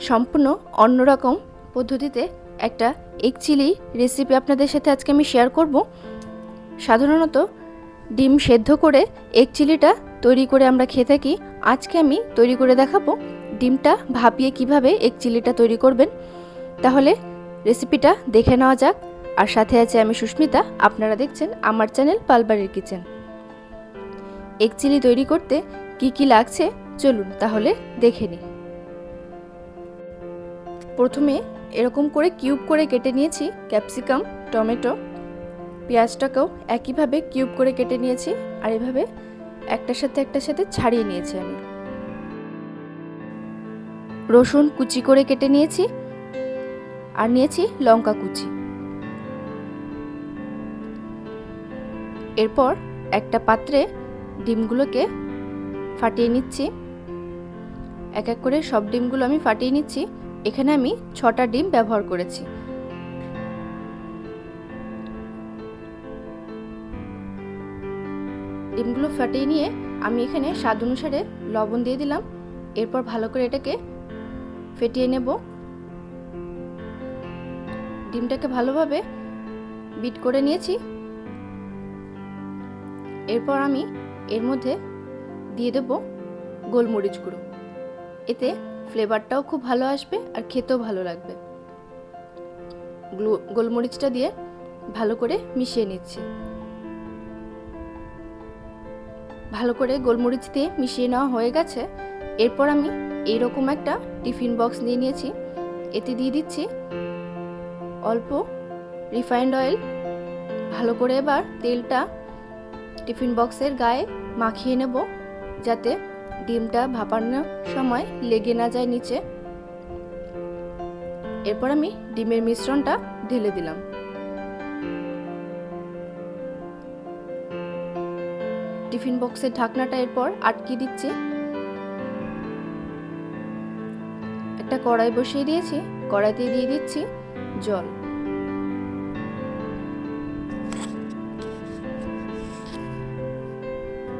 সম্পূর্ণ অন্যরকম পদ্ধতিতে একটা এগ চিলি রেসিপি আপনাদের সাথে আজকে আমি শেয়ার করব। সাধারণত ডিম সেদ্ধ করে এগ চিলিটা তৈরি করে আমরা খেয়ে থাকি। আজকে আমি তৈরি করে দেখাবো ডিমটা ভাপিয়ে কীভাবে এগ চিলিটা তৈরি করবেন। তাহলে রেসিপিটা দেখে নেওয়া যাক। আর সাথে আছে আমি সুস্মিতা, আপনারা দেখছেন আমার চ্যানেল পালবাড়ির কিচেন এগ চিলি তৈরি করতে কি কি লাগছে? চলুন তাহলে দেখে নিই। প্রথমে এরকম করে কিউব করে কেটে নিয়েছি, ক্যাপসিকাম, টমেটো, পেঁয়াজটাকেও একইভাবে কিউব করে কেটে নিয়েছি আর এভাবে একটার সাথে একটার সাথে ছাড়িয়ে নিয়েছি আমি। রসুন কুচি করে কেটে নিয়েছি আর নিয়েছি লঙ্কা কুচি। এরপর একটা পাত্রে ডিমগুলোকে ফাটিয়ে নিচ্ছি। এক এক করে সব ডিমগুলো আমি ফাটিয়ে নিচ্ছি। এখানে আমি ছটা ডিম ব্যবহার করেছি। ডিমগুলো ফাটিয়ে নিয়ে আমি এখানে স্বাদ অনুসারে লবণ দিয়ে দিলাম। এরপর ভালো করে এটাকে ফেটিয়ে নেব। ডিমটাকে ভালোভাবে বিট করে নিয়েছি। এরপর আমি এর মধ্যে দিয়ে দেব গোলমরিচ গুঁড়ো। এতে ফ্লেভারটাও খুব ভালো আসবে আর খেতেও ভালো লাগবে। গোলমরিচটা দিয়ে ভালো করে মিশিয়ে নিচ্ছি। ভালো করে গোলমরিচ দিয়ে মিশিয়ে নেওয়া হয়ে গেছে। এরপর আমি এইরকম একটা টিফিন বক্স নিয়ে নিয়েছি। এতে দিয়ে দিচ্ছি অল্প রিফাইন্ড অয়েল। ভালো করে এবার তেলটা টিফিন বক্সের গায়ে মাখিয়ে নেব, যাতে ডিমটা ভাপানোর সময় লেগে না যায় নিচে। এরপর আমি ডিমের মিশ্রণটা ঢেলে দিলাম। টিফিন বক্সের ঢাকনাটা এরপর আটকে দিচ্ছি। একটা কড়াই বসিয়ে দিয়েছি, কড়াইতে দিয়ে দিচ্ছি জল।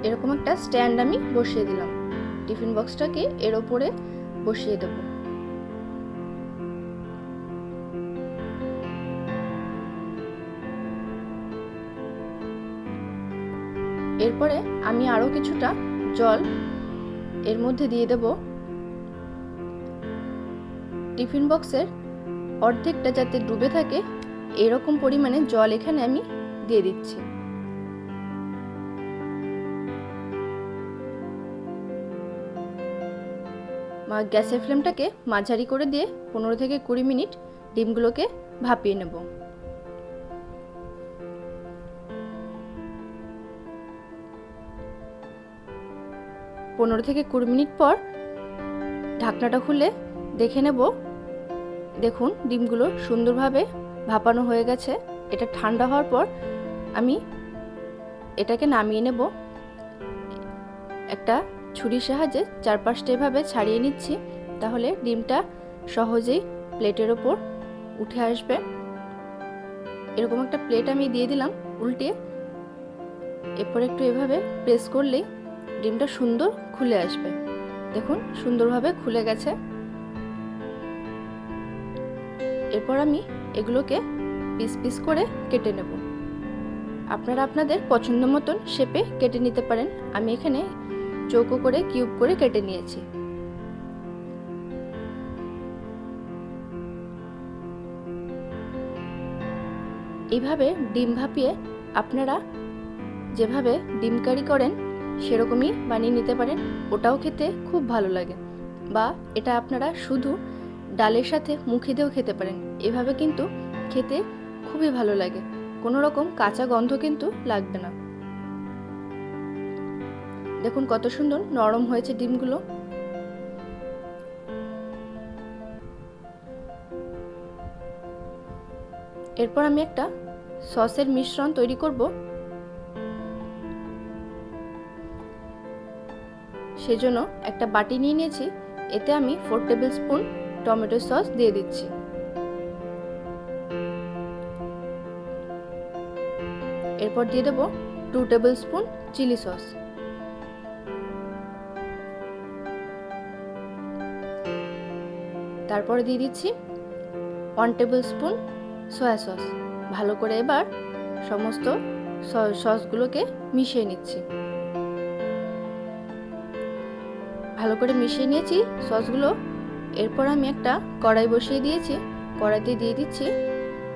এরকম একটা স্ট্যান্ড আমি বসিয়ে দিলাম। টিফিন বক্সটাকে এর ওপরে বসিয়ে দেব। এরপরে আমি আরও কিছুটা জল এর মধ্যে দিয়ে দেব। টিফিন বক্সের অর্ধেকটা যাতে ডুবে থাকে, এরকম পরিমাণে জল এখানে আমি দিয়ে দিচ্ছি। গ্যাসের ফ্লেমটাকে মাঝারি করে দিয়ে পনেরো থেকে কুড়ি মিনিট ডিমগুলোকে ভাপিয়ে নেব। পনেরো থেকে কুড়ি মিনিট পর ঢাকনাটা খুলে দেখে নেব। দেখুন, ডিমগুলো সুন্দরভাবে ভাপানো হয়ে গেছে। এটা ঠান্ডা হওয়ার পর আমি এটাকে নামিয়ে নেব। একটা ছুরির সাহায্যে চারপাশটা এভাবে ছাড়িয়ে নিচ্ছি, তাহলে ডিমটা সহজেই প্লেটের ওপর উঠে আসবে। এরকম একটা প্লেট আমি দিয়ে দিলাম উল্টে। এরপর একটু এভাবে প্রেস করলেই ডিমটা সুন্দর খুলে আসবে। দেখুন, সুন্দরভাবে খুলে গেছে। এরপর আমি এগুলোকে পিস পিস করে কেটে নেব। আপনারা আপনাদের পছন্দ মতন শেপে কেটে নিতে পারেন। আমি এখানে চৌকো করে কিউব করে কেটে নিয়েছি। এইভাবে ডিম ভাপিয়ে আপনারা যেভাবে ডিম কারি করেন, সেরকমই বানিয়ে নিতে পারেন। ওটাও খেতে খুব ভালো লাগে। বা এটা আপনারা শুধু ডালের সাথে মুখে দিয়েও খেতে পারেন। এভাবে কিন্তু খেতে খুবই ভালো লাগে। কোনো রকম কাঁচা গন্ধ কিন্তু লাগবে না। দেখুন কত সুন্দর, নরম হয়েছে ডিমগুলো। এরপর আমি একটা সসের মিশ্রণ তৈরি করব। সেজন্য একটা বাটি নিয়ে নিয়েছি, এতে আমি four tablespoon tomato sauce দিয়ে দিচ্ছি। এরপর দিয়ে দেবো two tablespoon chilli sauce তারপরে দিয়ে দিচ্ছি one tablespoon soya sauce ভালো করে এবার সমস্ত সসগুলোকে মিশিয়ে নিচ্ছি। ভালো করে মিশিয়ে নিয়েছি সসগুলো এরপর আমি একটা কড়াই বসিয়ে দিয়েছি। কড়াইতে দিয়ে দিচ্ছি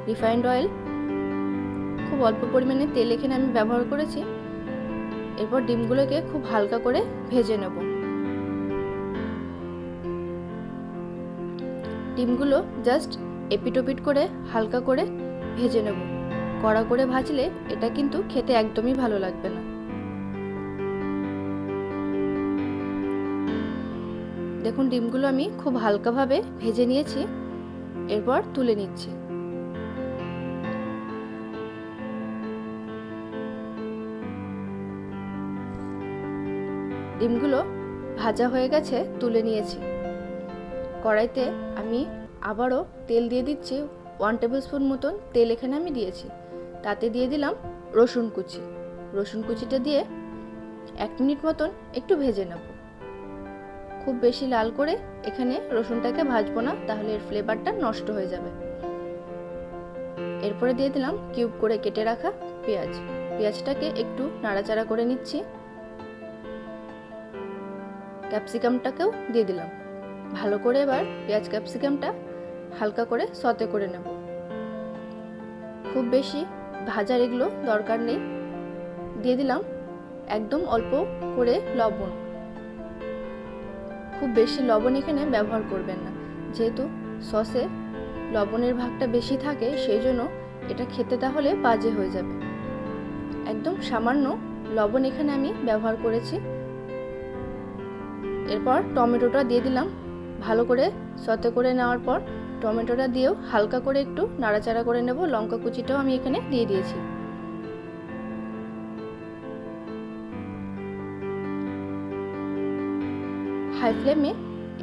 রিফাইন্ড অয়েল খুব অল্প পরিমাণে তেল এখানে আমি ব্যবহার করেছি। এরপর ডিমগুলোকে খুব হালকা করে ভেজে নেব। ডিমগুলো জাস্ট এপিটোপিট করে হালকা করে ভেজে নেব। কড়া করে ভাজলে এটা কিন্তু খেতে একদমই ভালো লাগবে না। দেখুন, ডিমগুলো আমি খুব হালকাভাবে ভেজে নিয়েছি, এরপর তুলে নিচ্ছি। ডিমগুলো ভাজা হয়ে গেছে, তুলে নিয়েছি। কড়াইতে আমি আবারও তেল দিয়ে দিচ্ছি ওয়ান টেবিল স্পুন মতন তেল এখানে আমি দিয়েছি। তাতে দিয়ে দিলাম রসুন কুচি। রসুন কুচিটা দিয়ে এক মিনিট মতন একটু ভেজে নেব। খুব বেশি লাল করে এখানে রসুনটাকে ভাজবো না, তাহলে এর ফ্লেভারটা নষ্ট হয়ে যাবে। এরপরে দিয়ে দিলাম কিউব করে কেটে রাখা পেঁয়াজ। পেঁয়াজটাকে একটু নাড়াচাড়া করে নিচ্ছি। ক্যাপসিকামটাকেও দিয়ে দিলাম। ভালো করে এবার পেঁয়াজ ক্যাপসিকামটা হালকা করে সতে করে নেব। খুব বেশি ভাজার এগুলো দরকার নেই। দিয়ে দিলাম একদম অল্প করে লবণ। খুব বেশি লবণ এখানে ব্যবহার করবেন না। যেহেতু সসে লবণের ভাগটা বেশি থাকে, সেই জন্য এটা খেতে তাহলে বাজে হয়ে যাবে। একদম সামান্য লবণ এখানে আমি ব্যবহার করেছি। এরপর টমেটোটা দিয়ে দিলাম ভালো করে সতে করে নেওয়ার পর টমেটোটা দিয়েও হালকা করে একটু নাড়াচাড়া করে নেব। লঙ্কা কুচিটাও আমি এখানে দিয়ে দিয়েছি। হাই ফ্লেমে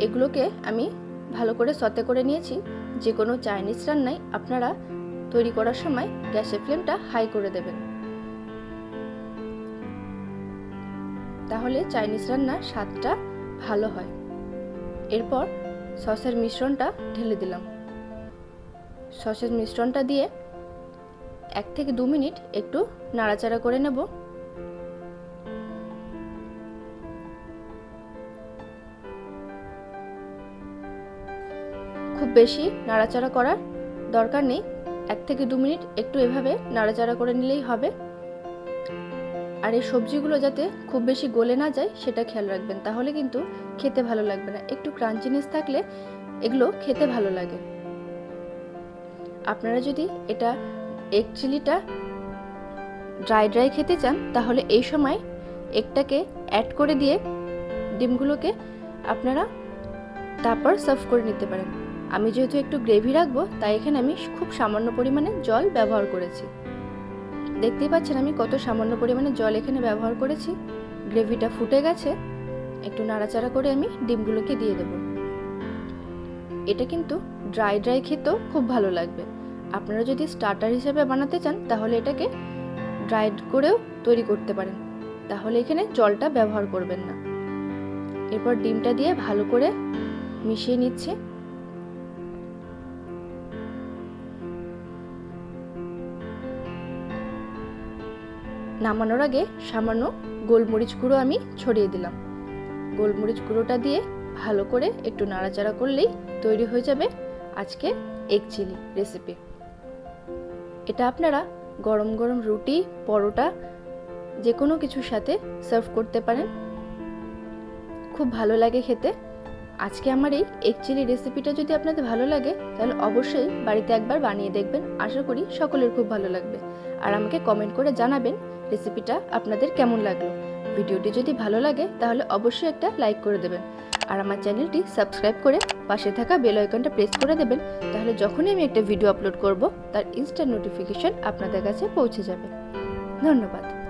এগুলোকে আমি ভালো করে সতে করে নিয়েছি। যে কোনো চাইনিজ রান্নায় আপনারা তৈরি করার সময় গ্যাসের ফ্লেমটা হাই করে দেবেন। তাহলে চাইনিজ রান্নার স্বাদটা ভালো হয়। এরপর সসের মিশ্রণটা ঢেলে দিলাম। সসের মিশ্রণটা দিয়ে এক থেকে দু মিনিট একটু নাড়াচাড়া করে নেব। খুব বেশি নাড়াচাড়া করার দরকার নেই। এক থেকে দু মিনিট একটু এভাবে নাড়াচাড়া করে নিলেই হবে। আর এই সবজিগুলো যাতে খুব বেশি গলে না যায়, সেটা খেয়াল রাখবেন। তাহলে কিন্তু খেতে ভালো লাগবে না। একটু ক্রাঞ্চিনেস থাকলে এগুলো খেতে ভালো লাগে। আপনারা যদি এটা এগ চিলিটা ড্রাই ড্রাই খেতে চান, তাহলে এই সময় এগটাকে অ্যাড করে দিয়ে ডিমগুলোকে আপনারা তারপর সার্ভ করে নিতে পারেন। আমি যেহেতু একটু গ্রেভি রাখব, তাই এখানে আমি খুব সামান্য পরিমাণে জল ব্যবহার করেছি। দেখতেই পাচ্ছেন আমি কত সামান্য পরিমাণে জল এখানে ব্যবহার করেছি। গ্রেভিটা ফুটে গেছে। একটু নাড়াচাড়া করে আমি ডিমগুলোকে দিয়ে দেব। এটা কিন্তু ড্রাই ড্রাই খেতেও খুব ভালো লাগবে। আপনারা যদি স্টার্টার হিসেবে বানাতে চান, তাহলে এটাকে ড্রাই করেও তৈরি করতে পারেন। তাহলে এখানে জলটা ব্যবহার করবেন না। এরপর ডিমটা দিয়ে ভালো করে মিশিয়ে নিচ্ছি। নামানোর আগে সামান্য গোলমরিচ গুঁড়ো আমি ছড়িয়ে দিলাম। গোলমরিচ গুঁড়োটা দিয়ে ভালো করে একটু নাড়াচাড়া করলেই তৈরি হয়ে যাবে আজকে এগ চিলি রেসিপি এটা আপনারা গরম গরম রুটি, পরোটা যে কোনো কিছুর সাথে সার্ভ করতে পারেন। খুব ভালো লাগে খেতে। আজকে আমার এই এগ চিলি রেসিপিটা যদি আপনাদের ভালো লাগে, তাহলে অবশ্যই বাড়িতে একবার বানিয়ে দেখবেন। আশা করি সকলের খুব ভালো লাগবে। আর আমাকে কমেন্ট করে জানাবেন রেসিপিটা আপনাদের কেমন লাগল? ভিডিওটি যদি ভালো লাগে, তাহলে অবশ্যই একটা লাইক করে দেবেন। আর আমার চ্যানেলটি সাবস্ক্রাইব করে পাশে থাকা বেল আইকনটা প্রেস করে দেবেন, তাহলে যখনই আমি একটা ভিডিও আপলোড করব, তার ইনস্ট্যান্ট নোটিফিকেশন আপনাদের কাছে পৌঁছে যাবে। ধন্যবাদ।